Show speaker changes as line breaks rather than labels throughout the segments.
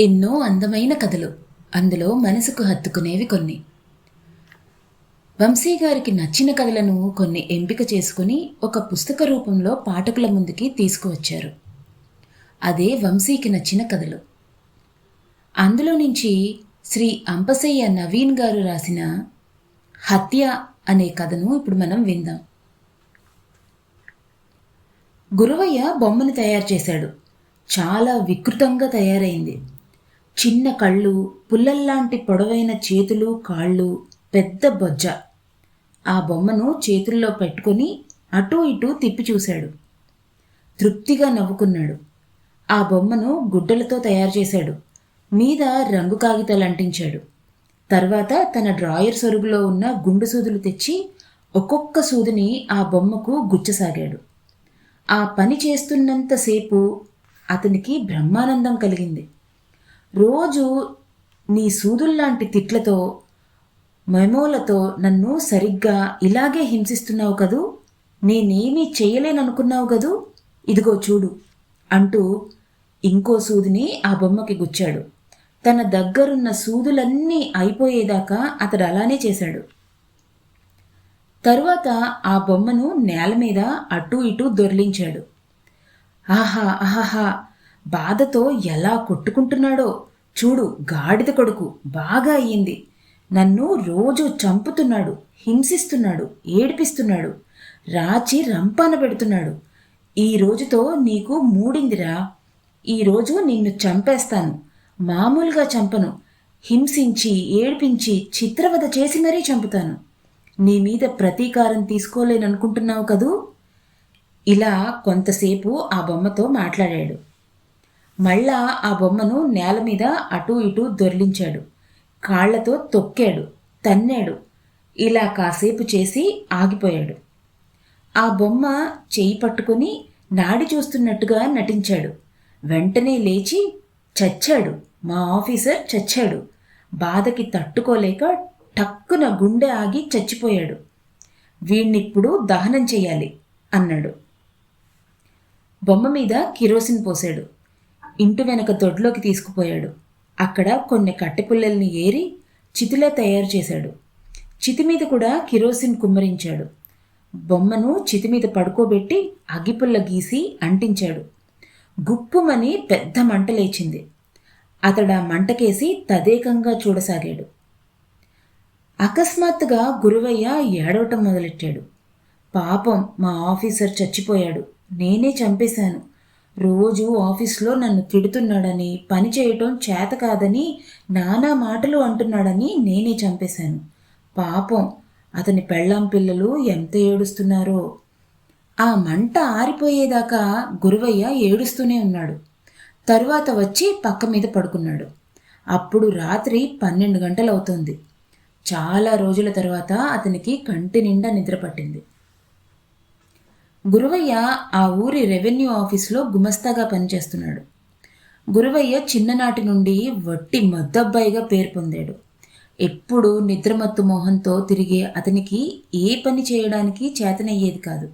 ఎన్నో అందమైన కథలు అందులో మనసుకు హత్తుకునేవి కొన్ని. వంశీ గారికి నచ్చిన కథలను కొన్ని ఎంపిక చేసుకుని ఒక పుస్తక రూపంలో పాఠకుల ముందుకి తీసుకువచ్చారు. అదే వంశీకి నచ్చిన కథలు. అందులో నుంచి శ్రీ అంపసయ్య నవీన్ గారు రాసిన హత్య అనే కథను ఇప్పుడు మనం విందాం. గురువయ్య బొమ్మను తయారు చేశాడు. చాలా వికృతంగా తయారైంది. చిన్న కళ్ళు పుల్లల్లాంటి పొడవైన చేతులు కాళ్ళు పెద్ద బొజ్జ. ఆ బొమ్మను చేతుల్లో పెట్టుకొని అటూ ఇటూ తిప్పి చూశాడు. తృప్తిగా నవ్వుకున్నాడు. ఆ బొమ్మను గుడ్డలతో తయారు చేశాడు. మీద రంగు కాగితాలు అంటించాడు. తర్వాత తన డ్రాయర్ సొరుగులో ఉన్న గుండు సూదులు తెచ్చి ఒక్కొక్క సూదిని ఆ బొమ్మకు గుచ్చసాగాడు. ఆ పని చేస్తున్నంతసేపు అతనికి బ్రహ్మానందం కలిగింది. రోజు నీ సూదుల్లాంటి తిట్లతో మెమోలతో నన్ను సరిగ్గా ఇలాగే హింసిస్తున్నావు కదూ? నేనేమీ చేయలేననుకున్నావు కదూ? ఇదిగో చూడు అంటూ ఇంకో సూదిని ఆ బొమ్మకి గుచ్చాడు. తన దగ్గరున్న సూదులన్నీ అయిపోయేదాకా అతడు అలానే చేశాడు. తరువాత ఆ బొమ్మను నేల మీద అటూ ఇటూ దొర్లించాడు. ఆహా ఆహాహా బాధతో ఎలా కొట్టుకుంటున్నాడో? చూడు గాడిద కొడుకు బాగా అయ్యింది. నన్ను రోజు చంపుతున్నాడు హింసిస్తున్నాడు ఏడిపిస్తున్నాడు రాచి రంపాన పెడుతున్నాడు. ఈ రోజుతో నీకు మూడిందిరా. ఈరోజు నిన్ను చంపేస్తాను. మామూలుగా చంపను. హింసించి ఏడిపించి చిత్రవద చేసి మరీ చంపుతాను. నీ మీద ప్రతీకారం తీసుకోలేననుకుంటున్నావు కదూ? ఇలా కొంతసేపు ఆ బొమ్మతో మాట్లాడాడు. మళ్ళా ఆ బొమ్మను నేల మీద అటూ ఇటూ దొర్లించాడు. కాళ్ళతో తొక్కాడు తన్నాడు. ఇలా కాసేపు చేసి ఆగిపోయాడు. ఆ బొమ్మ చేయి పట్టుకుని నాడి చూస్తున్నట్టుగా నటించాడు. వెంటనే లేచి చచ్చాడు. మా ఆఫీసర్ చచ్చాడు. బాధకి తట్టుకోలేక టక్కున గుండె ఆగి చచ్చిపోయాడు. వీణ్ణిప్పుడు దహనం చేయాలి అన్నాడు. బొమ్మ మీద కిరోసిన్ పోశాడు ఇంటి వెనక దొడ్లోకి తీసుకుపోయాడు. అక్కడ కొన్ని కట్టెపుల్లల్ని ఏరి చితిలా తయారు చేశాడు. చితి మీద కూడా కిరోసిన్ కుమ్మరించాడు. బొమ్మను చితి మీద పడుకోబెట్టి అగ్గిపుల్ల గీసి అంటించాడు. గుప్పుమని పెద్ద మంట లేచింది. అతడు ఆ మంటకేసి తదేకంగా చూడసాగాడు. అకస్మాత్తుగా గురువయ్య ఏడవటం మొదలెట్టాడు. పాపం మా ఆఫీసర్ చచ్చిపోయాడు. నేనే చంపేశాను. రోజు ఆఫీస్లో నన్ను తిడుతున్నాడని పని చేయటం చేత కాదని నానా మాటలు అంటున్నాడని నేనే చంపేశాను. పాపం అతని పెళ్ళాం పిల్లలు ఎంత ఏడుస్తున్నారో. ఆ మంట ఆరిపోయేదాకా గురువయ్య ఏడుస్తూనే ఉన్నాడు. తరువాత వచ్చి పక్క మీద పడుకున్నాడు. అప్పుడు రాత్రి పన్నెండు గంటలవుతుంది. చాలా రోజుల తర్వాత అతనికి కంటి నిండా నిద్ర పట్టింది. గురువయ్య ఆ ఊరి రెవెన్యూ ఆఫీస్లో గుమస్తాగా పనిచేస్తున్నాడు. గురువయ్య చిన్ననాటి నుండి వట్టి మద్దబ్బాయిగా పేరు పొందాడు. ఎప్పుడు నిద్రమత్తు మోహంతో తిరిగే అతనికి ఏ పని చేయడానికి చేతనయ్యేది కాదు.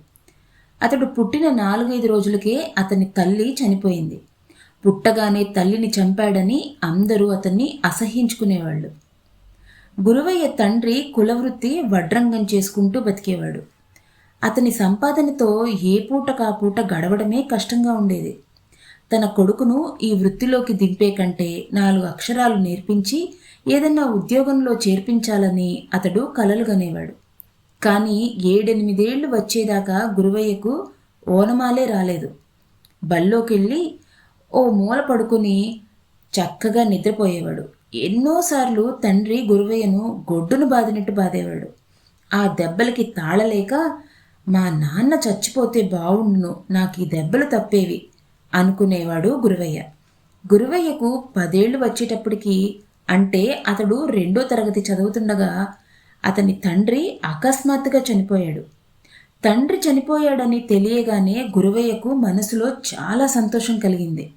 అతడు పుట్టిన నాలుగైదు రోజులకే అతని తల్లి చనిపోయింది. పుట్టగానే తల్లిని చంపాడని అందరూ అతన్ని అసహించుకునేవాళ్ళు. గురువయ్య తండ్రి కులవృత్తి వడ్రంగం చేసుకుంటూ బతికేవాడు. అతని సంపాదనతో ఏ పూట కాపూట గడవడమే కష్టంగా ఉండేది. తన కొడుకును ఈ వృత్తిలోకి దింపే కంటే నాలుగు అక్షరాలు నేర్పించి ఏదన్నా ఉద్యోగంలో చేర్పించాలని అతడు కలలుగనేవాడు. కానీ ఏడెనిమిదేళ్ళు వచ్చేదాకా గురువయ్యకు ఓనమాలే రాలేదు. బల్లోకెళ్ళి ఓ మూల పడుకుని చక్కగా నిద్రపోయేవాడు. ఎన్నోసార్లు తండ్రి గురువయ్యను గొడ్డును బాదినట్టు బాధేవాడు. ఆ దెబ్బలకి తాళలేక మా నాన్న చచ్చిపోతే బావుండును నాకు ఈ దెబ్బలు తప్పేవి అనుకునేవాడు గురువయ్య. గురువయ్యకు పదేళ్ళు వచ్చేటప్పటికి అంటే అతడు రెండో తరగతి చదువుతుండగా అతని తండ్రి అకస్మాత్తుగా చనిపోయాడు. తండ్రి చనిపోయాడని తెలియగానే గురువయ్యకు మనసులో చాలా సంతోషం కలిగింది.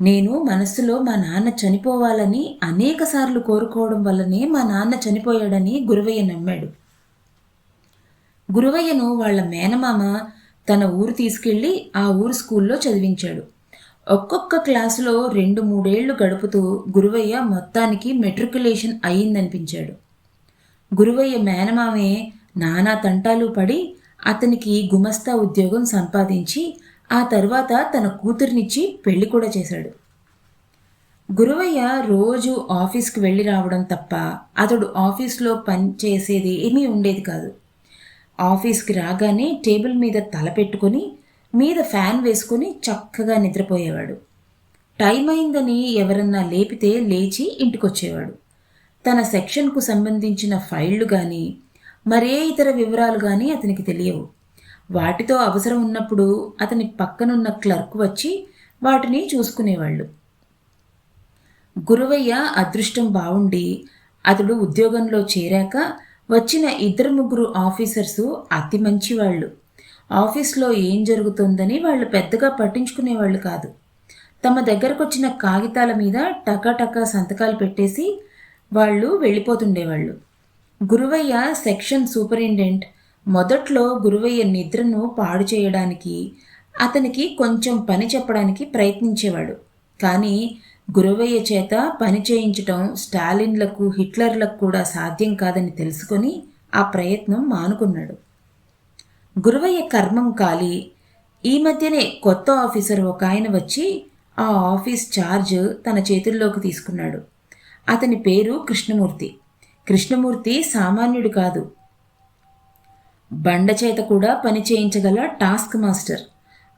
నేను మనసులో మా నాన్న చనిపోవాలని అనేకసార్లు కోరుకోవడం వల్లనే మా నాన్న చనిపోయాడని గురువయ్య నమ్మాడు. గురువయ్యను వాళ్ళ మేనమామ తన ఊరు తీసుకెళ్ళి ఆ ఊరు స్కూల్లో చదివించాడు. ఒక్కొక్క క్లాసులో రెండు మూడేళ్ళు గడుపుతూ గురువయ్య మొత్తానికి మెట్రికులేషన్ అయిందనిపించాడు గురువయ్య మేనమామే నానా తంటాలు పడి అతనికి గుమస్తా ఉద్యోగం సంపాదించి ఆ తర్వాత తన కూతుర్నిచ్చి పెళ్ళి కూడా చేశాడు. గురువయ్య రోజు ఆఫీస్కి వెళ్ళి రావడం తప్ప అతడు ఆఫీస్లో పని చేసేది ఏమీ ఉండేది కాదు. ఆఫీస్కి రాగానే టేబుల్ మీద తల పెట్టుకొని మీద ఫ్యాన్ వేసుకుని చక్కగా నిద్రపోయేవాడు. టైం అయిందని ఎవరన్నా లేపితే లేచి ఇంటికొచ్చేవాడు. తన సెక్షన్కు సంబంధించిన ఫైళ్ళు కానీ మరే ఇతర వివరాలు కానీ అతనికి తెలియవు. వాటితో అవసరం ఉన్నప్పుడు అతని పక్కనున్న క్లర్క్ వచ్చి వాటిని చూసుకునేవాళ్ళు. గురువయ్య అదృష్టం బావుండి అతడు ఉద్యోగంలో చేరాక వచ్చిన ఇద్దరు ముగ్గురు ఆఫీసర్సు అతి మంచివాళ్ళు. ఆఫీస్లో ఏం జరుగుతుందని వాళ్ళు పెద్దగా పట్టించుకునేవాళ్ళు కాదు. తమ దగ్గరకు వచ్చిన కాగితాల మీద టకాటకా సంతకాలు పెట్టేసి వాళ్ళు వెళ్ళిపోతుండేవాళ్ళు. గురువయ్య సెక్షన్ సూపరింటెండెంట్ మొదట్లో గురువయ్య నిద్రను పాడు చేయడానికి అతనికి కొంచెం పని చెప్పడానికి ప్రయత్నించేవాడు. కానీ గురువయ్య చేత పని చేయించటం స్టాలిన్లకు హిట్లర్లకు కూడా సాధ్యం కాదని తెలుసుకొని ఆ ప్రయత్నం మానుకున్నాడు. గురువయ్య కర్మం కాలి. ఈ మధ్యనే కొత్త ఆఫీసర్ ఒక ఆయన వచ్చి ఆ ఆఫీస్ ఛార్జ్ తన చేతుల్లోకి తీసుకున్నాడు. అతని పేరు కృష్ణమూర్తి. కృష్ణమూర్తి సామాన్యుడు కాదు. బండ చేత కూడా పని చేయించగల టాస్క్ మాస్టర్.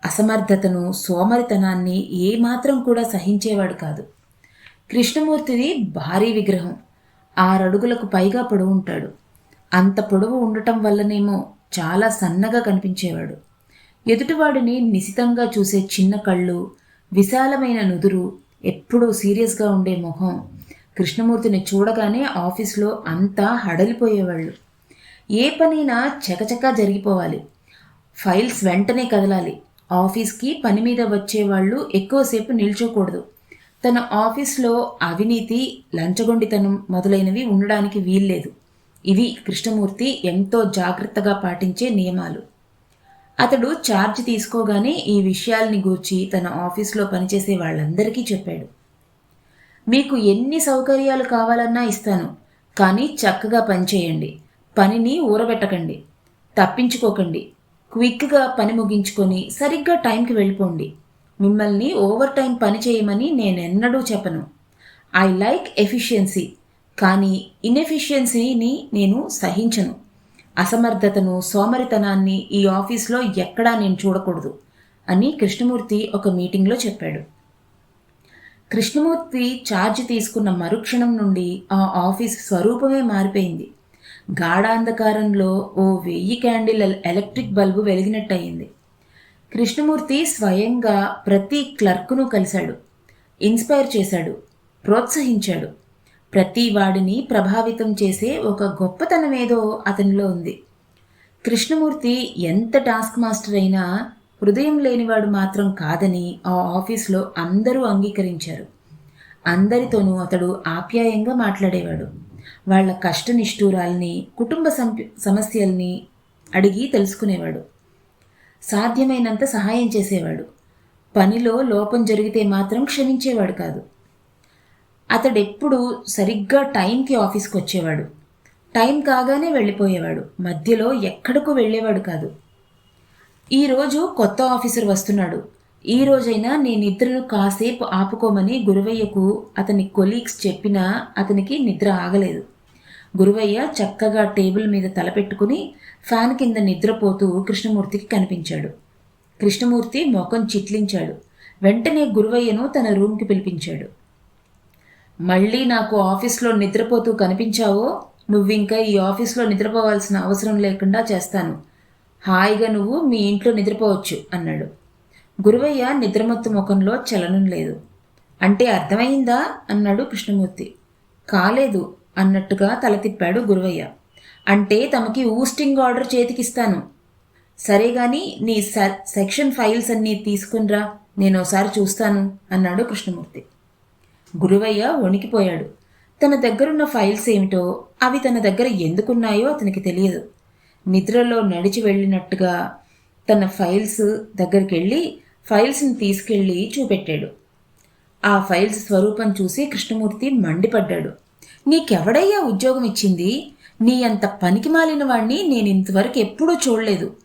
అసమర్థతను సోమరితనాన్ని ఏమాత్రం కూడా సహించేవాడు కాదు. కృష్ణమూర్తిది భారీ విగ్రహం. ఆరడుగులకు పైగా పొడవు ఉంటాడు. అంత పొడవు ఉండటం వల్లనేమో చాలా సన్నగా కనిపించేవాడు. ఎదుటివాడిని నిశితంగా చూసే చిన్న కళ్ళు విశాలమైన నుదురు ఎప్పుడూ సీరియస్గా ఉండే మొహం కృష్ణమూర్తిని చూడగానే ఆఫీస్లో అంతా హడలిపోయేవాళ్ళు. ఏ పనైనా చకచకా జరిగిపోవాలి. ఫైల్స్ వెంటనే కదలాలి. ఆఫీస్కి పని మీద వచ్చేవాళ్ళు ఎక్కువసేపు నిల్చోకూడదు. తన ఆఫీస్లో అవినీతి లంచగొండితనం మొదలైనవి ఉండడానికి వీల్లేదు. ఇవి కృష్ణమూర్తి ఎంతో జాగ్రత్తగా పాటించే నియమాలు. అతడు ఛార్జ్ తీసుకోగానే ఈ విషయాల్ని గూర్చి తన ఆఫీస్లో పనిచేసే వాళ్ళందరికీ చెప్పాడు. మీకు ఎన్ని సౌకర్యాలు కావాలన్నా ఇస్తాను కానీ చక్కగా పనిచేయండి. పనిని ఊరబెట్టకండి. తప్పించుకోకండి. క్విక్గా పని ముగించుకొని సరిగ్గా టైంకి వెళ్ళిపోండి. మిమ్మల్ని ఓవర్ టైం పని చేయమని నేను ఎన్నడూ చెప్పను. ఐ లైక్ ఎఫిషియన్సీ కానీ ఇన్ఎఫిషియన్సీని నేను సహించను. అసమర్థతను సోమరితనాన్ని ఈ ఆఫీస్లో ఎక్కడా నేను చూడకూడదు అని కృష్ణమూర్తి ఒక మీటింగ్లో చెప్పాడు. కృష్ణమూర్తి ఛార్జ్ తీసుకున్న మరుక్షణం నుండి ఆ ఆఫీస్ స్వరూపమే మారిపోయింది. గాఢాంధకారంలో ఓ వెయ్యి క్యాండిల్ ఎలక్ట్రిక్ బల్బు వెలిగినట్టయింది. కృష్ణమూర్తి స్వయంగా ప్రతి క్లర్క్ను కలిశాడు. ఇన్స్పైర్ చేశాడు. ప్రోత్సహించాడు. ప్రతి వాడిని ప్రభావితం చేసే ఒక గొప్పతనమేదో అతనిలో ఉంది. కృష్ణమూర్తి ఎంత టాస్క్ మాస్టర్ అయినా హృదయం లేనివాడు మాత్రం కాదని ఆ ఆఫీస్లో అందరూ అంగీకరించారు. అందరితోనూ అతడు ఆప్యాయంగా మాట్లాడేవాడు. వాళ్ళ కష్టనిష్ఠూరాల్ని కుటుంబ సమస్యల్ని అడిగి తెలుసుకునేవాడు. సాధ్యమైనంత సహాయం చేసేవాడు. పనిలో లోపం జరిగితే మాత్రం క్షమించేవాడు కాదు. అతడెప్పుడు సరిగ్గా టైంకి ఆఫీస్కి వచ్చేవాడు టైం కాగానే వెళ్ళిపోయేవాడు. మధ్యలో ఎక్కడకు వెళ్ళేవాడు కాదు. ఈరోజు కొత్త ఆఫీసర్ వస్తున్నాడు. ఈ రోజైనా నీ నిద్రను కాసేపు ఆపుకోమని గురువయ్యకు అతని కొలీగ్స్ చెప్పినా అతనికి నిద్ర ఆగలేదు. గురువయ్య చక్కగా టేబుల్ మీద తలపెట్టుకుని ఫ్యాన్ కింద నిద్రపోతూ కృష్ణమూర్తికి కనిపించాడు. కృష్ణమూర్తి మొఖం చిట్లించాడు. వెంటనే గురువయ్యను తన రూమ్కి పిలిపించాడు. మళ్ళీ నాకు ఆఫీస్లో నిద్రపోతూ కనిపించావో నువ్వింకా ఈ ఆఫీస్లో నిద్రపోవాల్సిన అవసరం లేకుండా చేస్తాను. హాయిగా నువ్వు మీ ఇంట్లో నిద్రపోవచ్చు అన్నాడు. గురువయ్య నిద్రమత్తు ముఖంలో చలనం లేదు. అంటే అర్థమైందా? అన్నాడు కృష్ణమూర్తి. కాలేదు అన్నట్టుగా తల తిప్పాడు గురువయ్య. అంటే తమకి ఊస్టింగ్ ఆర్డర్ చేతికిస్తాను. సరే గాని నీ సెక్షన్ ఫైల్స్ అన్నీ తీసుకునిరా నేను ఒకసారి చూస్తాను అన్నాడు కృష్ణమూర్తి. గురువయ్య వణికిపోయాడు. తన దగ్గరున్న ఫైల్స్ ఏమిటో అవి తన దగ్గర ఎందుకున్నాయో అతనికి తెలియదు. నిద్రలో నడిచి వెళ్ళినట్టుగా తన ఫైల్స్ దగ్గరికి వెళ్ళి ఫైల్స్ని తీసుకెళ్ళి చూపెట్టాడు. ఆ ఫైల్స్ స్వరూపం చూసి కృష్ణమూర్తి మండిపడ్డాడు. నీకెవడయ్యా ఉద్యోగం ఇచ్చింది? నీ అంత పనికి మాలిన వాణ్ణి నేను ఇంతవరకు ఎప్పుడూ చూడలేదు.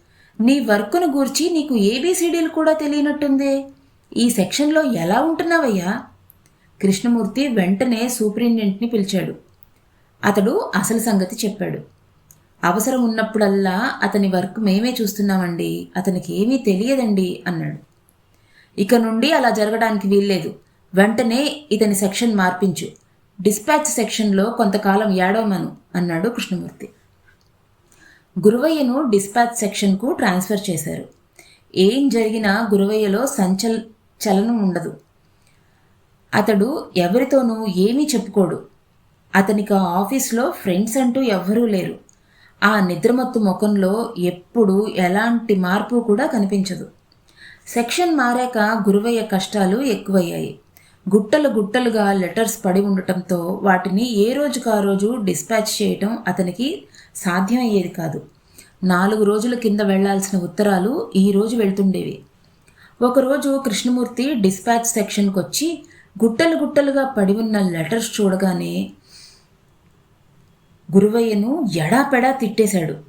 నీ వర్క్ను గూర్చి నీకు ఏబీసీడీలు కూడా తెలియనట్టుందే. ఈ సెక్షన్లో ఎలా ఉంటున్నావయ్యా? కృష్ణమూర్తి వెంటనే సూపరింటెండెంట్ని పిలిచాడు. అతడు అసలు సంగతి చెప్పాడు. అవసరం ఉన్నప్పుడల్లా అతని వర్క్ మేమే చూస్తున్నామండి. అతనికి ఏమీ తెలియదండి అన్నాడు. ఇక నుండి అలా జరగడానికి వీల్లేదు. వెంటనే ఇతని సెక్షన్ మార్పించు. డిస్పాచ్ సెక్షన్లో కొంతకాలం ఏడవమను అన్నాడు కృష్ణమూర్తి. గురువయ్యను డిస్పాచ్ సెక్షన్కు ట్రాన్స్ఫర్ చేశారు. ఏం జరిగినా గురువయ్యలో సంచల్ చలనం ఉండదు. అతడు ఎవరితోనూ ఏమీ చెప్పుకోడు. అతనికి ఆ ఆఫీస్లో ఫ్రెండ్స్ అంటూ ఎవ్వరూ లేరు. ఆ నిద్రమత్తు ముఖంలో ఎప్పుడు ఎలాంటి మార్పు కూడా కనిపించదు. సెక్షన్ మారాక గురువయ్య కష్టాలు ఎక్కువయ్యాయి. గుట్టలు గుట్టలుగా లెటర్స్ పడి ఉండటంతో వాటిని ఏ రోజుకు ఆ రోజు డిస్పాచ్ చేయటం అతనికి సాధ్యమయ్యేది కాదు. నాలుగు రోజుల కింద వెళ్ళాల్సిన ఉత్తరాలు ఈ రోజు వెళ్తుండేవి. ఒకరోజు కృష్ణమూర్తి డిస్పాచ్ సెక్షన్కి వచ్చి గుట్టలు గుట్టలుగా పడి ఉన్న లెటర్స్ చూడగానే గురువయ్యను ఎడాపెడా తిట్టేశాడు.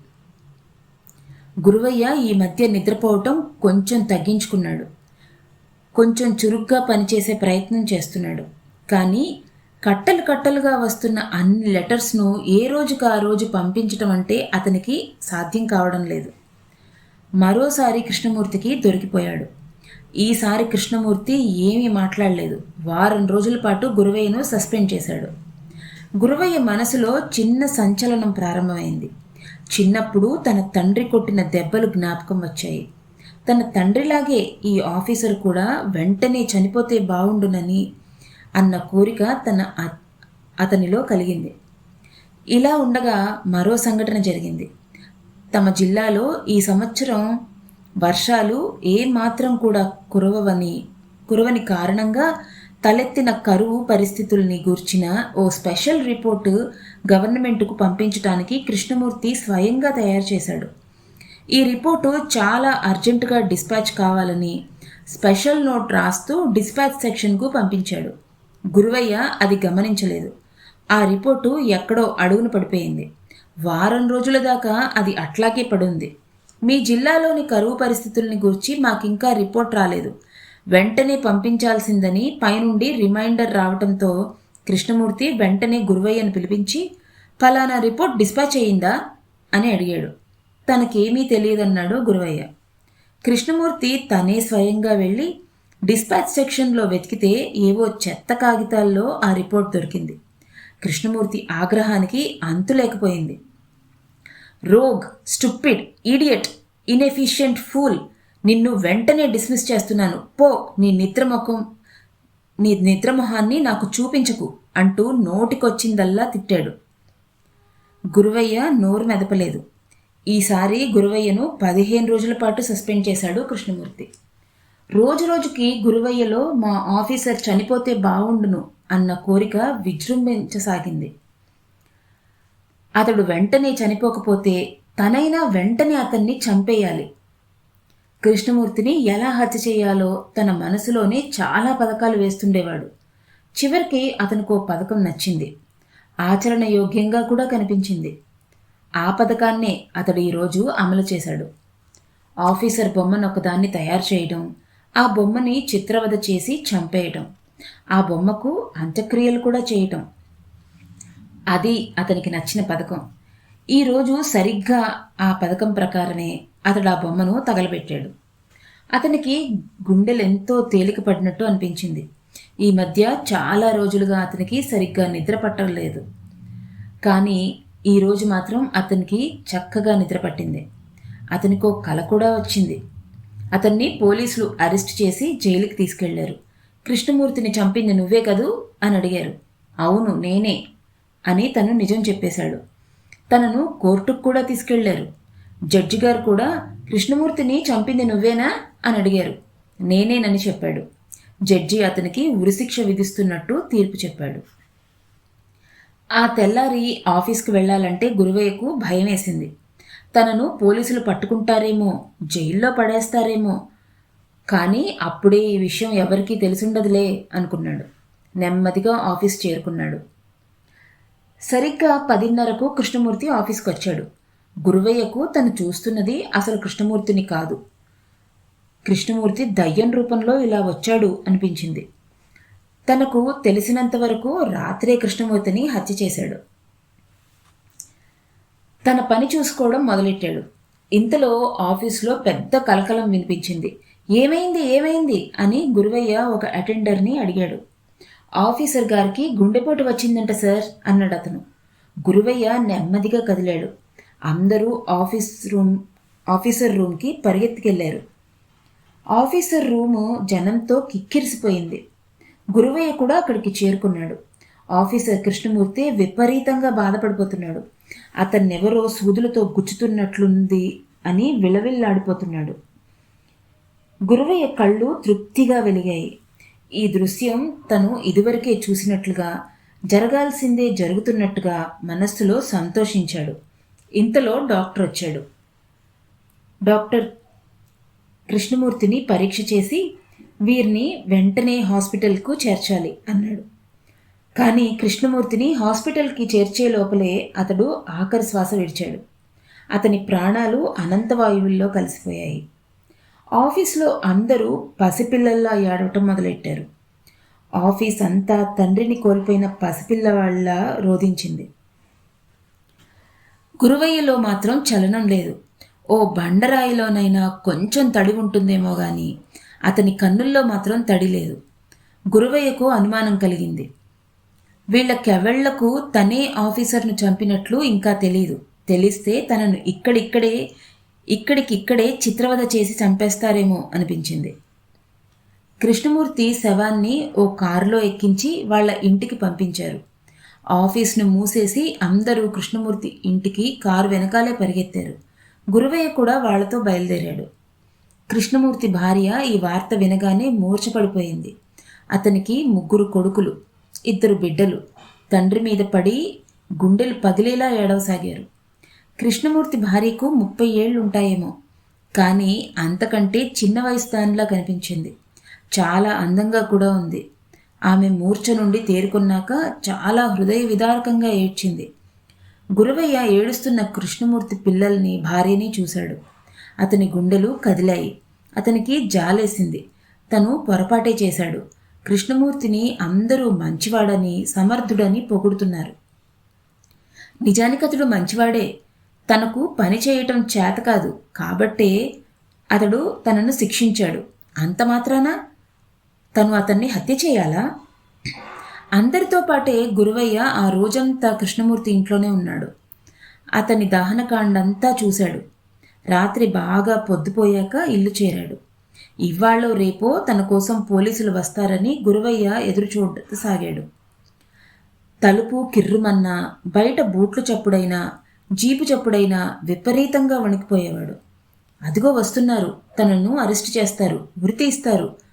గురువయ్య ఈ మధ్య నిద్రపోవటం కొంచెం తగ్గించుకున్నాడు. కొంచెం చురుగ్గా పనిచేసే ప్రయత్నం చేస్తున్నాడు. కానీ కట్టలు కట్టలుగా వస్తున్న అన్ని లెటర్స్ను ఏ రోజుకు ఆ రోజు పంపించటం అంటే అతనికి సాధ్యం కావడం లేదు. మరోసారి కృష్ణమూర్తికి దొరికిపోయాడు. ఈసారి కృష్ణమూర్తి ఏమీ మాట్లాడలేదు. వారం రోజుల పాటు గురువయ్యను సస్పెండ్ చేశాడు. గురువయ్య మనసులో చిన్న సంచలనం ప్రారంభమైంది. చిన్నప్పుడు తన తండ్రి కొట్టిన దెబ్బలు జ్ఞాపకం వచ్చాయి. తన తండ్రిలాగే ఈ ఆఫీసర్ కూడా వెంటనే చనిపోతే బాగుండునని అన్న కోరిక తన అతనిలో కలిగింది. ఇలా ఉండగా మరో సంఘటన జరిగింది. తమ జిల్లాలో ఈ సంవత్సరం వర్షాలు ఏ మాత్రం కూడా కురవని కురవని కారణంగా తలెత్తిన కరువు పరిస్థితుల్ని గూర్చిన ఓ స్పెషల్ రిపోర్టు గవర్నమెంట్కు పంపించడానికి కృష్ణమూర్తి స్వయంగా తయారు చేశాడు. ఈ రిపోర్టు చాలా అర్జెంటుగా డిస్పాచ్ కావాలని స్పెషల్ నోట్ రాస్తూ డిస్పాచ్ సెక్షన్కు పంపించాడు. గురువయ్య అది గమనించలేదు. ఆ రిపోర్టు ఎక్కడో అడుగున పడిపోయింది. వారం రోజుల దాకా అది అట్లాగే పడుంది. మీ జిల్లాలోని కరువు పరిస్థితుల్ని గురించి మాకింకా రిపోర్ట్ రాలేదు. వెంటనే పంపించాల్సిందని పైనుండి రిమైండర్ రావటంతో కృష్ణమూర్తి వెంటనే గురువయ్యను పిలిపించి ఫలానా రిపోర్ట్ డిస్పాచ్ అయ్యిందా? అని అడిగాడు. తనకేమీ తెలియదన్నాడు గురువయ్య. కృష్ణమూర్తి తనే స్వయంగా వెళ్ళి డిస్పాచ్ సెక్షన్లో వెతికితే ఏవో చెత్త కాగితాల్లో ఆ రిపోర్ట్ దొరికింది. కృష్ణమూర్తి ఆగ్రహానికి అంతు లేకపోయింది. Rogue stupid idiot inefficient fool నిన్ను వెంటనే డిస్మిస్ చేస్తున్నాను. పో నీ నిద్రముఖం నీ నిద్రమొహాన్ని నాకు చూపించకు అంటూ నోటికొచ్చిందల్లా తిట్టాడు. గురువయ్య నోరు మెదపలేదు. ఈసారి గురువయ్యను పదిహేను రోజుల పాటు సస్పెండ్ చేశాడు కృష్ణమూర్తి. రోజు రోజుకి గురువయ్యలో మా ఆఫీసర్ చనిపోతే బాగుండును అన్న కోరిక విజృంభించసాగింది. అతడు వెంటనే చనిపోకపోతే తనైనా వెంటనే అతన్ని చంపేయాలి. కృష్ణమూర్తిని ఎలా హత్య చేయాలో తన మనసులోనే చాలా పథకాలు వేస్తుండేవాడు. చివరికి అతనికో పథకం నచ్చింది. ఆచరణ యోగ్యంగా కూడా కనిపించింది. ఆ పథకాన్నే అతడు ఈరోజు అమలు చేశాడు. ఆఫీసర్ బొమ్మను ఒకదాన్ని తయారు చేయడం ఆ బొమ్మని చిత్రవద చేసి చంపేయటం ఆ బొమ్మకు అంత్యక్రియలు కూడా చేయటం. అది అతనికి నచ్చిన పథకం. ఈరోజు సరిగ్గా ఆ పథకం ప్రకారమే అతడు ఆ బొమ్మను తగలబెట్టాడు. అతనికి గుండెలు ఎంతో తేలిక పడినట్టు అనిపించింది. ఈ మధ్య చాలా రోజులుగా అతనికి సరిగ్గా నిద్ర పట్టలేదు కానీ ఈరోజు మాత్రం అతనికి చక్కగా నిద్ర పట్టింది. అతనికో కల కూడా వచ్చింది. అతన్ని పోలీసులు అరెస్ట్ చేసి జైలుకి తీసుకెళ్ళారు. కృష్ణమూర్తిని చంపింది నువ్వే కదూ? అని అడిగారు. అవును నేనే అని తను నిజం చెప్పేశాడు. తనను కోర్టుకు కూడా తీసుకెళ్ళారు. జడ్జి గారు కూడా కృష్ణమూర్తిని చంపింది నువ్వేనా అని అడిగారు. నేనేనని చెప్పాడు. జడ్జి అతనికి ఉరిశిక్ష విధిస్తున్నట్టు తీర్పు చెప్పాడు. ఆ తెల్లారి ఆఫీస్కి వెళ్ళాలంటే గురువయ్యకు భయం వేసింది తనను పోలీసులు పట్టుకుంటారేమో జైల్లో పడేస్తారేమో. కానీ అప్పుడే ఈ విషయం ఎవరికీ తెలిసుండదులే అనుకున్నాడు. నెమ్మదిగా ఆఫీస్ చేరుకున్నాడు. సరిగ్గా పదిన్నరకు కృష్ణమూర్తి ఆఫీస్కి వచ్చాడు గురువయ్యకు తను చూస్తున్నది అసలు కృష్ణమూర్తిని కాదు. కృష్ణమూర్తి దయ్యం రూపంలో ఇలా వచ్చాడు అనిపించింది. తనకు తెలిసినంత వరకు రాత్రే కృష్ణమూర్తిని హత్య చేశాడు. తన పని చూసుకోవడం మొదలెట్టాడు. ఇంతలో ఆఫీస్లో పెద్ద కలకలం వినిపించింది. ఏమైంది ఏమైంది అని గురువయ్య ఒక అటెండర్ని అడిగాడు. ఆఫీసర్ గారికి గుండెపోటు వచ్చిందంట సార్ అన్నాడు అతను గురువయ్య నెమ్మదిగా కదిలాడు. అందరూ ఆఫీస్ రూమ్ ఆఫీసర్ రూమ్కి పరిగెత్తుకెళ్ళారు. ఆఫీసర్ రూము జనంతో కిక్కిరిసిపోయింది. గురువయ్య కూడా అక్కడికి చేరుకున్నాడు. ఆఫీసర్ కృష్ణమూర్తి విపరీతంగా బాధపడిపోతున్నాడు. అతన్నెవరో సూదులతో గుచ్చుతున్నట్లుంది అని విలవిల్లాడిపోతున్నాడు. గురువయ్య కళ్ళు తృప్తిగా వెలిగాయి. ఈ దృశ్యం తను ఇదివరకే చూసినట్లుగా జరగాల్సిందే జరుగుతున్నట్టుగా మనస్సులో సంతోషించాడు. ఇంతలో డాక్టర్ వచ్చాడు. డాక్టర్ కృష్ణమూర్తిని పరీక్ష చేసి వీరిని వెంటనే హాస్పిటల్కు చేర్చాలి అన్నాడు. కానీ కృష్ణమూర్తిని హాస్పిటల్కి చేర్చే లోపలే అతడు ఆఖరి శ్వాస విడిచాడు. అతని ప్రాణాలు అనంతవాయువుల్లో కలిసిపోయాయి. ఆఫీస్లో అందరూ పసిపిల్లల్లా ఏడవటం మొదలెట్టారు. ఆఫీస్ అంతా తండ్రిని కోల్పోయిన పసిపిల్లవాళ్ళ రోధించింది. గురువయ్యలో మాత్రం చలనం లేదు. ఓ బండరాయిలోనైనా కొంచెం తడి ఉంటుందేమో గాని అతని కన్నుల్లో మాత్రం తడి లేదు. గురువయ్యకు అనుమానం కలిగింది. వీళ్ళ కెవళ్ళకు తనే ఆఫీసర్ను చంపినట్లు ఇంకా తెలియదు తెలిస్తే తనను ఇక్కడిక్కడే ఇక్కడికిక్కడే చిత్రవద చేసి చంపేస్తారేమో అనిపించింది. కృష్ణమూర్తి శవాన్ని ఓ కారులో ఎక్కించి వాళ్ళ ఇంటికి పంపించారు. ఆఫీస్ను మూసేసి అందరూ కృష్ణమూర్తి ఇంటికి కారు వెనకాలే పరిగెత్తారు. గురువయ్య కూడా వాళ్ళతో బయలుదేరాడు. కృష్ణమూర్తి భార్య ఈ వార్త వినగానే మూర్చపడిపోయింది అతనికి ముగ్గురు కొడుకులు ఇద్దరు బిడ్డలు. తండ్రి మీద పడి గుండెలు పగిలేలా ఏడవసాగారు. కృష్ణమూర్తి భార్యకు ముప్పై ఏళ్ళుంటాయేమో. కానీ అంతకంటే చిన్న వయసు దానిలా కనిపించింది. చాలా అందంగా కూడా ఉంది. ఆమె మూర్ఛ నుండి తేరుకున్నాక చాలా హృదయ విదారకంగా ఏడ్చింది. గురువయ్య ఏడుస్తున్న కృష్ణమూర్తి పిల్లల్ని భార్యని చూశాడు. అతని గుండెలు కదిలాయి. అతనికి జాలేసింది. తను పొరపాటే చేశాడు. కృష్ణమూర్తిని అందరూ మంచివాడని సమర్థుడని పొగుడుతున్నారు. నిజానికి అతడు మంచివాడే. తనకు పని చేయటం చేత కాదు. కాబట్టే అతడు తనను శిక్షించాడు. అంత మాత్రాన? తను అతన్ని హత్య చేయాలా? అందరితో పాటే గురువయ్య ఆ రోజంతా కృష్ణమూర్తి ఇంట్లోనే ఉన్నాడు. అతని దహనకాండంతా చూశాడు. రాత్రి బాగా పొద్దుపోయాక ఇల్లు చేరాడు. ఇవాళ్ళో రేపో తన కోసం పోలీసులు వస్తారని గురువయ్య ఎదురు చూడసాగాడు తలుపు కిర్రుమన్నా బయట బూట్లు చప్పుడైనా జీపు చప్పుడైనా విపరీతంగా వణికిపోయేవాడు. అదిగో వస్తున్నారు. తనను అరెస్ట్ చేస్తారు. ఉరి ఇస్తారు.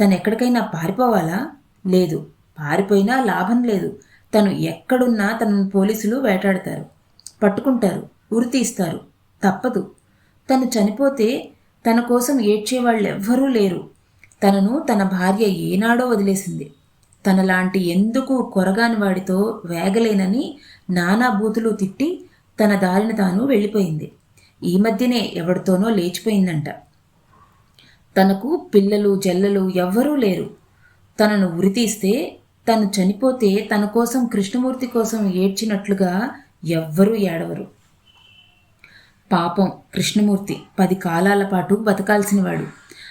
తను ఎక్కడికైనా పారిపోవాలా? లేదు. పారిపోయినా లాభం లేదు. తను ఎక్కడున్నా తనను పోలీసులు వేటాడతారు. పట్టుకుంటారు. ఉరి తీస్తారు. తప్పదు. తను చనిపోతే తన కోసం ఏడ్చేవాళ్ళెవ్వరూ లేరు. తనను తన భార్య ఏనాడో వదిలేసింది. తనలాంటి ఎందుకు కొరగాని వాడితో వేగలేనని నానా బూతులు తిట్టి తన దారిన తాను వెళ్ళిపోయింది. ఈ మధ్యనే ఎవరితోనో లేచిపోయిందంట. తనకు పిల్లలు జల్లలు ఎవ్వరూ లేరు. తనను ఉరితీస్తే తను చనిపోతే తన కోసం కృష్ణమూర్తి కోసం ఏడ్చినట్లుగా ఎవ్వరూ ఏడవరు. పాపం కృష్ణమూర్తి పది కాలాల పాటు బతకాల్సినవాడు.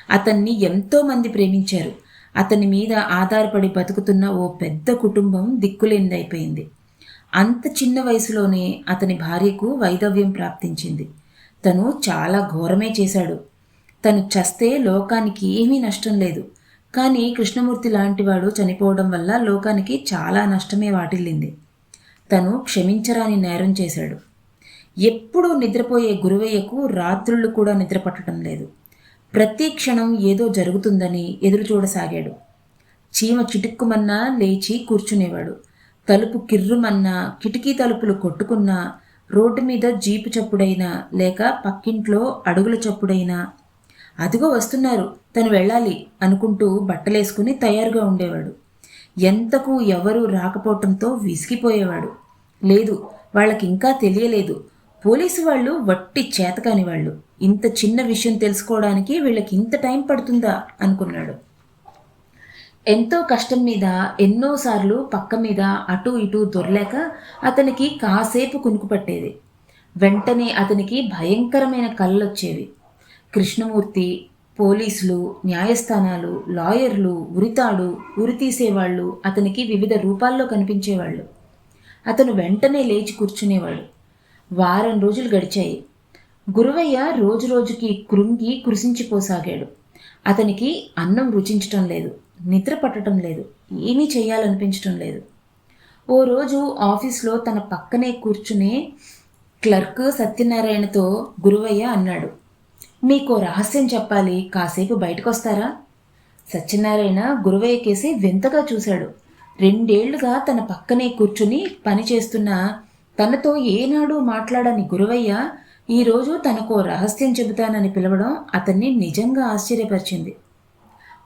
అతన్ని ఎంతోమంది ప్రేమించారు. అతని మీద ఆధారపడి బతుకుతున్న ఓ పెద్ద కుటుంబం దిక్కులేనిదైపోయింది. అంత చిన్న వయసులోనే అతని భార్యకు వైధవ్యం ప్రాప్తించింది. తను చాలా ఘోరమే చేశాడు. తను చస్తే లోకానికి ఏమీ నష్టం లేదు. కానీ కృష్ణమూర్తి లాంటివాడు చనిపోవడం వల్ల లోకానికి చాలా నష్టమే వాటిల్లింది. తను క్షమించరాని నేరం చేశాడు. ఎప్పుడూ నిద్రపోయే గురువయ్యకు రాత్రుళ్ళు కూడా నిద్రపట్టడం లేదు. ప్రతి క్షణం ఏదో జరుగుతుందని ఎదురు చూడసాగాడు చీమ చిటుక్కుమన్నా లేచి కూర్చునేవాడు. తలుపు కిర్రుమన్నా కిటికీ తలుపులు కొట్టుకున్నా రోడ్డు మీద జీపు చప్పుడైనా లేక పక్కింట్లో అడుగుల చప్పుడైనా అదిగో వస్తున్నారు తను వెళ్ళాలి అనుకుంటూ బట్టలేసుకుని తయారుగా ఉండేవాడు. ఎంతకు ఎవరూ రాకపోవటంతో విసిగిపోయేవాడు. లేదు వాళ్ళకి ఇంకా తెలియలేదు. పోలీసు వాళ్ళు వట్టి చేతకాని వాళ్ళు ఇంత చిన్న విషయం తెలుసుకోవడానికి వీళ్ళకి ఇంత టైం పడుతుందా అనుకున్నాడు. ఎంతో కష్టం మీద ఎన్నోసార్లు పక్క మీద అటు ఇటు దొరలేక అతనికి కాసేపు కునుకు పట్టేది. వెంటనే అతనికి భయంకరమైన కళ్ళొచ్చేవి. కృష్ణమూర్తి పోలీసులు న్యాయస్థానాలు లాయర్లు ఉరితాడు ఉరి తీసేవాళ్ళు అతనికి వివిధ రూపాల్లో కనిపించేవాళ్ళు. అతను వెంటనే లేచి కూర్చునేవాడు. వారం రోజులు గడిచాయి. గురువయ్య రోజు రోజుకి కృంగి కురిసించిపోసాగాడు అతనికి అన్నం రుచించటం లేదు నిద్ర పట్టడం లేదు ఏమీ చేయాలనిపించటం లేదు. ఓ రోజు ఆఫీస్లో తన పక్కనే కూర్చునే క్లర్క్ సత్యనారాయణతో గురువయ్య అన్నాడు. మీకు రహస్యం చెప్పాలి. కాసేపు బయటకొస్తారా? సత్యనారాయణ గురువయ్య కేసి వింతగా చూశాడు. రెండేళ్ళుగా తన పక్కనే కూర్చుని పనిచేస్తున్న తనతో ఏనాడు మాట్లాడని గురువయ్య ఈరోజు తనకో రహస్యం చెబుతానని పిలవడం అతన్ని నిజంగా ఆశ్చర్యపరిచింది.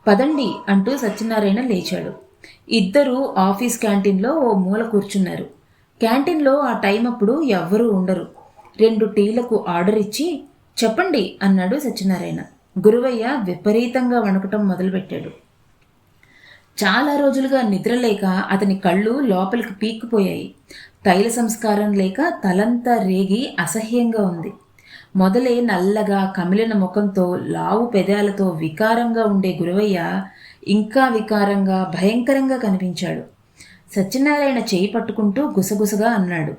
పదండి అంటూ సత్యనారాయణ లేచాడు. ఇద్దరూ ఆఫీస్ క్యాంటీన్లో ఓ మూల కూర్చున్నారు. క్యాంటీన్లో ఆ టైం అప్పుడు ఎవ్వరూ ఉండరు. రెండు టీలకు ఆర్డర్ ఇచ్చి చెప్పండి అన్నాడు సత్యనారాయణ. గురువయ్య విపరీతంగా వణకటం మొదలుపెట్టాడు. చాలా రోజులుగా నిద్రలేక అతని కళ్ళు లోపలికి పీక్కుపోయాయి. తైల సంస్కారం లేక తలంతా రేగి అసహ్యంగా ఉంది. మొదలే నల్లగా కమిలిన ముఖంతో లావు పెదాలతో వికారంగా ఉండే గురవయ్య ఇంకా వికారంగా భయంకరంగా కనిపించాడు. సత్యనారాయణ చేయి పట్టుకుంటూ గుసగుసగా అన్నాడు.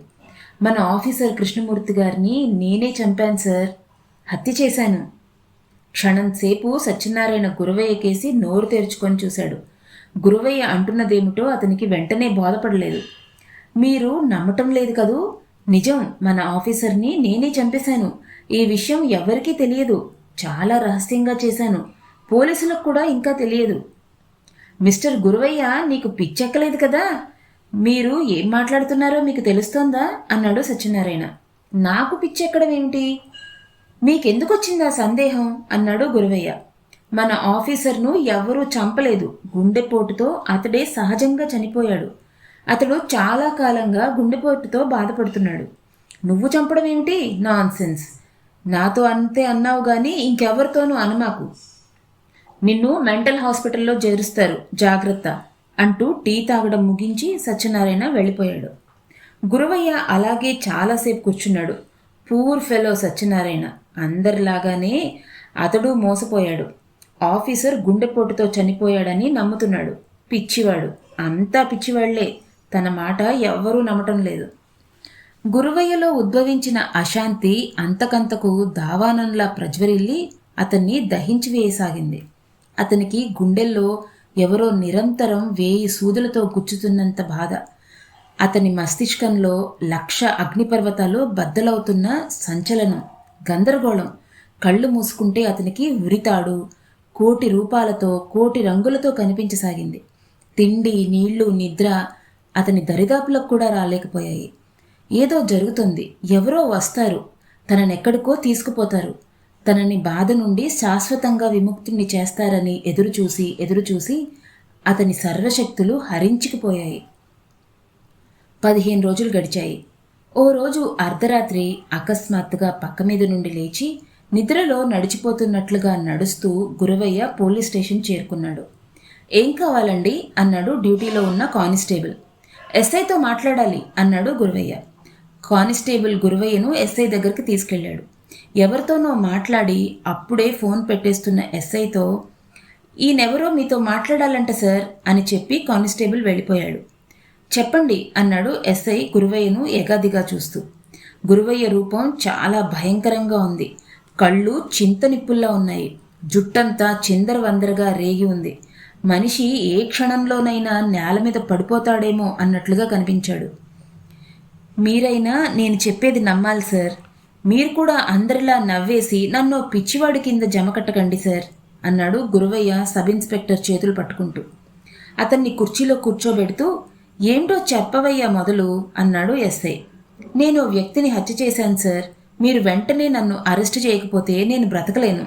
మన ఆఫీసర్ కృష్ణమూర్తి గారిని నేనే చంపాను సార్. హత్య చేశాను. క్షణం సేపు సత్యనారాయణ గురవయ్య కేసి నోరు తెరుచుకొని చూశాడు. గురువయ్య అంటున్నదేమిటో అతనికి వెంటనే బోధపడలేదు. మీరు నమ్మటం లేదు కదూ? నిజం మన ఆఫీసర్ని నేనే చంపేశాను. ఈ విషయం ఎవరికీ తెలియదు. చాలా రహస్యంగా చేశాను. పోలీసులకు కూడా ఇంకా తెలియదు. మిస్టర్ గురువయ్య నీకు పిచ్చెక్కలేదు కదా? మీరు ఏం మాట్లాడుతున్నారో మీకు తెలుస్తోందా? అన్నాడు సత్యనారాయణ. నాకు పిచ్చెక్కడం ఏమిటి? మీకెందుకొచ్చిందా సందేహం? అన్నాడు గురువయ్య. మన ఆఫీసర్ను ఎవరూ చంపలేదు. గుండెపోటుతో అతడే సహజంగా చనిపోయాడు. అతడు చాలా కాలంగా గుండెపోటుతో బాధపడుతున్నాడు. నువ్వు చంపడం ఏమిటి? నాన్ సెన్స్ నాతో అంతే అన్నావు గాని ఇంకెవరితోనూ అనమాకు. నిన్ను మెంటల్ హాస్పిటల్లో చేరుస్తారు. జాగ్రత్త అంటూ టీ తాగడం ముగించి సత్యనారాయణ వెళ్ళిపోయాడు. గురువయ్య అలాగే చాలాసేపు కూర్చున్నాడు. Poor fellow Satyanarayana. అందరిలాగానే అతడు మోసపోయాడు. ఆఫీసర్ గుండెపోటుతో చనిపోయాడని నమ్ముతున్నాడు. పిచ్చివాడు. అంతా పిచ్చివాళ్ళే. తన మాట ఎవ్వరూ నమ్మటం లేదు. గురువయ్యలో ఉద్భవించిన అశాంతి అంతకంతకు దావానంలా ప్రజ్వరిల్లి అతన్ని దహించి వేయసాగింది. అతనికి గుండెల్లో ఎవరో నిరంతరం వేయి సూదులతో గుచ్చుతున్నంత బాధ. అతని మస్తిష్కంలో లక్ష అగ్నిపర్వతాలు బద్దలవుతున్న సంచలనం గందరగోళం. కళ్ళు మూసుకుంటే అతనికి ఉరితాడు. కోటి రూపాలతో కోటి రంగులతో కనిపించసాగింది. తిండి నీళ్ళు నిద్ర అతని దరిదాపులకు కూడా రాలేకపోయాయి. ఏదో జరుగుతుంది. ఎవరో వస్తారు. తననెక్కడికో తీసుకుపోతారు. తనని బాధ నుండి శాశ్వతంగా విముక్తిని చేస్తారని ఎదురుచూసి ఎదురుచూసి అతని సర్వశక్తులు హరించుకుపోయాయి. పదిహేను రోజులు గడిచాయి. ఓ రోజు అర్ధరాత్రి అకస్మాత్తుగా పక్క మీద నుండి లేచి నిద్రలో నడిచిపోతున్నట్లుగా నడుస్తూ గురవయ్య పోలీస్ స్టేషన్ చేరుకున్నాడు. ఏం కావాలండి? అన్నాడు డ్యూటీలో ఉన్న కానిస్టేబుల్. ఎస్ఐతో మాట్లాడాలి అన్నాడు గురవయ్య. కానిస్టేబుల్ గురవయ్యను ఎస్ఐ దగ్గరికి తీసుకెళ్ళాడు ఎవరితోనో మాట్లాడి అప్పుడే ఫోన్ పెట్టేస్తున్న ఎస్ఐతో ఈయనెవరో మీతో మాట్లాడాలంట సార్ అని చెప్పి కానిస్టేబుల్ వెళ్ళిపోయాడు. చెప్పండి అన్నాడు ఎస్ఐ గురువయ్యను ఏగాదిగా చూస్తూ. గురువయ్య రూపం చాలా భయంకరంగా ఉంది. కళ్ళు చింత నిప్పుల్లా ఉన్నాయి. జుట్టంతా చిందరవందరగా రేగి ఉంది. మనిషి ఏ క్షణంలోనైనా నేల మీద పడిపోతాడేమో అన్నట్లుగా కనిపించాడు. మీరైనా నేను చెప్పేది నమ్మాలి సార్. మీరు కూడా అందరిలా నవ్వేసి నన్ను పిచ్చివాడి కింద జమ కట్టకండి సార్ అన్నాడు గురువయ్య సబ్ ఇన్స్పెక్టర్ చేతులు పట్టుకుంటూ. అతన్ని కుర్చీలో కూర్చోబెడుతూ ఏంటో చెప్పవయ్యా మొదలు అన్నాడు ఎస్ఐ. నేను వ్యక్తిని హత్య చేశాను సార్. మీరు వెంటనే నన్ను అరెస్ట్ చేయకపోతే నేను బ్రతకలేను.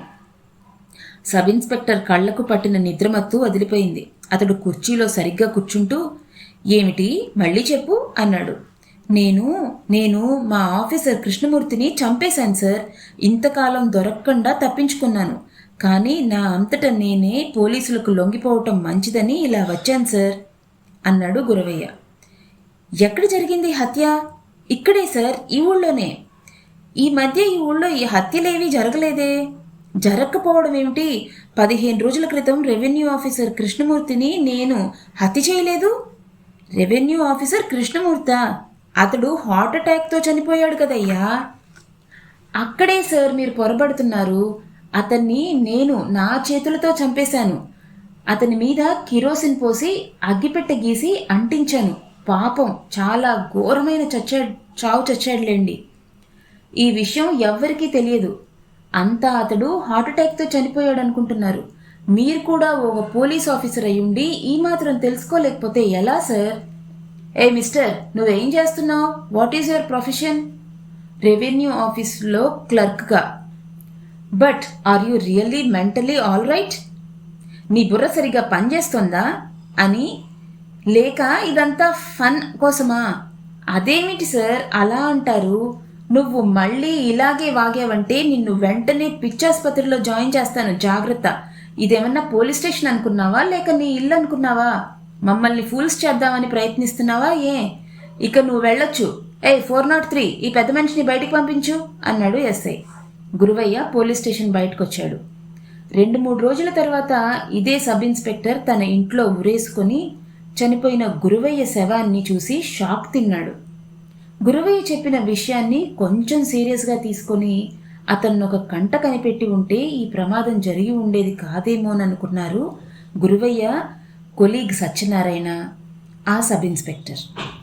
సబ్ ఇన్స్పెక్టర్ కళ్ళకు పట్టిన నిద్రమత్తు వదిలిపోయింది. అతడు కుర్చీలో సరిగ్గా కూర్చుంటూ ఏమిటి? మళ్ళీ చెప్పు అన్నాడు. నేను నేను మా ఆఫీసర్ కృష్ణమూర్తిని చంపేశాను సార్. ఇంతకాలం దొరకకుండా తప్పించుకున్నాను. కానీ నా అంతట నేనే పోలీసులకు లొంగిపోవటం మంచిదని ఇలా వచ్చాను సార్. అన్నాడు గురవయ్య. ఎక్కడ జరిగింది హత్య? ఇక్కడే సార్ ఈ ఊళ్ళోనే. ఈ మధ్య ఈ ఊళ్ళో ఈ హత్యలేవీ జరగలేదే. జరగకపోవడం ఏమిటి? పదిహేను రోజుల క్రితం రెవెన్యూ ఆఫీసర్ కృష్ణమూర్తిని నేను హత్య చేయలేదు. రెవెన్యూ ఆఫీసర్ కృష్ణమూర్త అతడు హార్ట్ అటాక్తో చనిపోయాడు కదయ్యా. అక్కడే సార్ మీరు పొరబడుతున్నారు. అతన్ని నేను నా చేతులతో చంపేశాను. అతని మీద కిరోసిన్ పోసి అగ్గిపెట్టె గీసి అంటించాను. పాపం చాలా ఘోరమైన చచ్చా చావు చచ్చాడులేండి. ఈ విషయం ఎవ్వరికీ తెలియదు. అంతా అతడు హార్ట్అటాక్తో చనిపోయాడు అనుకుంటున్నారు మీరు కూడా ఒక పోలీస్ ఆఫీసర్ అయి ఉండి ఈ మాత్రం తెలుసుకోలేకపోతే ఎలా సార్? ఏ మిస్టర్ నువ్వేం చేస్తున్నావు? What is your profession? Revenue ఆఫీస్లో క్లర్క్గా. But are you really mentally all right? నీ బుర్ర సరిగా పనిచేస్తుందా అని లేక ఇదంతా ఫన్ కోసమా? అదేమిటి సార్ అలా అంటారు? నువ్వు మళ్ళీ ఇలాగే వాగావంటే నిన్ను వెంటనే పిచ్చాసుపత్రిలో జాయిన్ చేస్తాను జాగ్రత్త. ఇదేమన్నా పోలీస్ స్టేషన్ అనుకున్నావా? లేక నీ ఇల్లు అనుకున్నావా? మమ్మల్ని ఫూల్స్ చేద్దామని ప్రయత్నిస్తున్నావా? ఏ? ఇక నువ్వు వెళ్ళొచ్చు. ఏ ఫోర్ నాట్ త్రీ ఈ పెద్ద మనిషిని బయటికి పంపించు అన్నాడు ఎస్ఐ. గురువయ్య పోలీస్ స్టేషన్ బయటకు వచ్చాడు రెండు మూడు రోజుల తర్వాత ఇదే సబ్ ఇన్స్పెక్టర్ తన ఇంట్లో ఉరేసుకొని చనిపోయిన గురువయ్య శవాన్ని చూసి షాక్ తిన్నాడు. గురువయ్య చెప్పిన విషయాన్ని కొంచెం సీరియస్గా తీసుకొని అతన్ని ఒక కంట కనిపెట్టి ఉంటే ఈ ప్రమాదం జరిగి ఉండేది కాదేమోననుకున్నారు గురువయ్య కొలీగ్ సత్యనారాయణ ఆ సబ్ ఇన్స్పెక్టర్.